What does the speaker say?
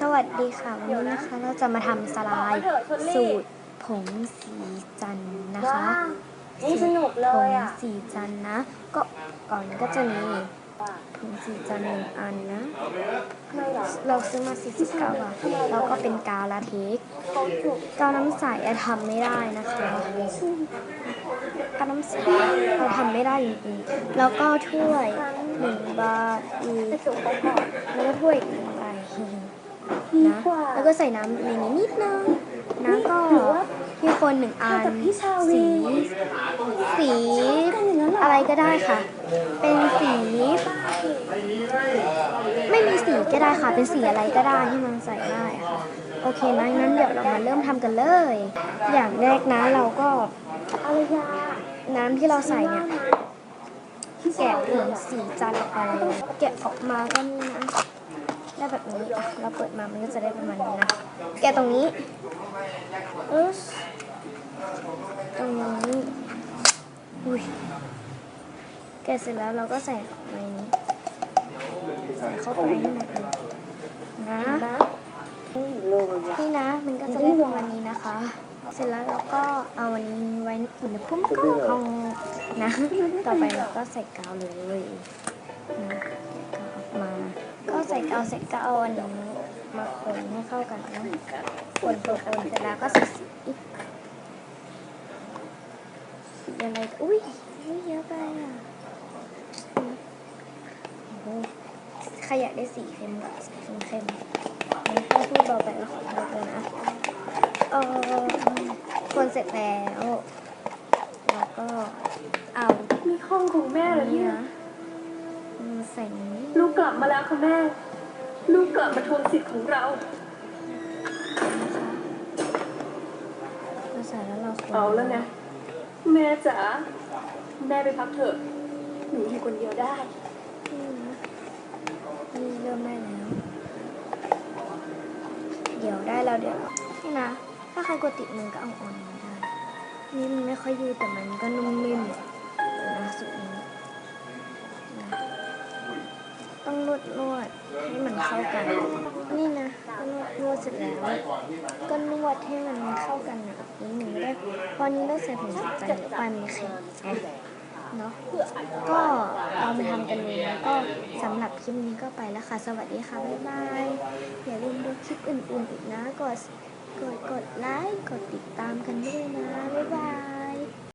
สวัสดีค่ะ วันนี้นะคะเราจะมาทำสลายสูตรผงสีจันทร์นะคะว้าวนี่สนุกเลผยงอะสีจันทร์นะ ก็ก่อนก็จะมีผงสีจันทร์หนึ่งอันนะทำไมเหรอเราซื้อมา49บาทแล้วก็เป็นกาวลาเทกซ์เขาจุกกาวน้ำใสอะทำไม่ได้นะคะกาวน้ำใสเราทำไม่ได้จริงๆแล้วก็ถ้วยหนึ่งใบอีกไปจุกเขาก่อนแล้วก็ถ้วยอีกหนึ่งใบดี นะกว่าแล้วก็ใส่น้ำในนี้นิดนึง น้ำก็หรือว่าที่คนหนึ่งอัเท่านกับพี่ชาวีสี สีกันอย่างนั้นเหรออะไรก็ได้ค่ะ เป็นสี ไม่มีสีก็ได้ค่ะ เป็นสีอะไรก็ได้ที่มันใส่ได้ค่ะ โอเคนะงั้นเดี๋ยวเรามาเริ่มทำกันเลย อย่างแรกนะเราก็อารยาน้ำที่เราใส่เนี่ยแกะผงสีจันทร์ออกมาเลยแกะออกมาก็นี่นะ ได้แบบนี้อะเราเปิดมามันก็จะได้ประมาณนี้นะ แกตรงนี้อึ๊ตรงนี้อุ้ยแกเสร็จแล้วเราก็ใส่เข้าไปนี้ใส่เข้าไปให้หมดเลยนะนะเลยอะนี่นะมันก็จะได้ประมาณนี้นะคะ เสร็จแล้วเราก็เอาวันนี้ไว้อุณหภูมิก็เอานะ ต่อไปเราก็ใส่กาวเลย ก็ใส่กาวใส่กาอันนี้มาคนให้เข้ากันนะคนคนคนเสร็จแล้วก็ใส่สีอะไรอุ้ยไม่เยอะไปอะโอ้โหใครอยากได้สีเข้มก็สีเข้มเข้มๆนี่ถ้าพูดเบาไปก็ขอโทษด้วยนะเออคนเสร็จแล้วแล้วก็เอานี่ห้องของแม่เหรอนี่เนี่ยใส่นี้ลูกกลับมาแล้วค่ะแม่ ลูกกลับมาทวงสิทธิ์ของเรานะคะเราใส่แล้วเราคนเอาแล้วนะ แม่จ๋าแม่ไปพักเถอะ หนูอยู่คนเดียวได้ นี่นะนี่เริ่มได้แล้ว เดี๋ยวได้แล้วเดี๋ยวนี่นะ ถ้าใครกดติดมือก็เอาออนมาได้ นี่มันไม่ค่อยยืดแต่มันก็นุ่มนิ่มนะสุดนี้นะ ต้องนวดนวดให้มันเข้ากัน นี่นะก็นวดนวดเสร็จแล้ว ก็นวดให้มันเข้ากันนะนิดหนึ่งได้พราะนี้เราใส่ผงสีจันทร์เปลามันแข็งไงเนาะก็เอามาทำกันเลยแล้วก็สำหรับคลิปนี้ก็ไปแล้วค่ะ สวัสดีค่ะ บ๊ายบาย อย่าลืมดูคลิปอื่นๆอีกนะ กด กด กดไลค์ กดติดตามกันด้วยนะ บ๊ายบาย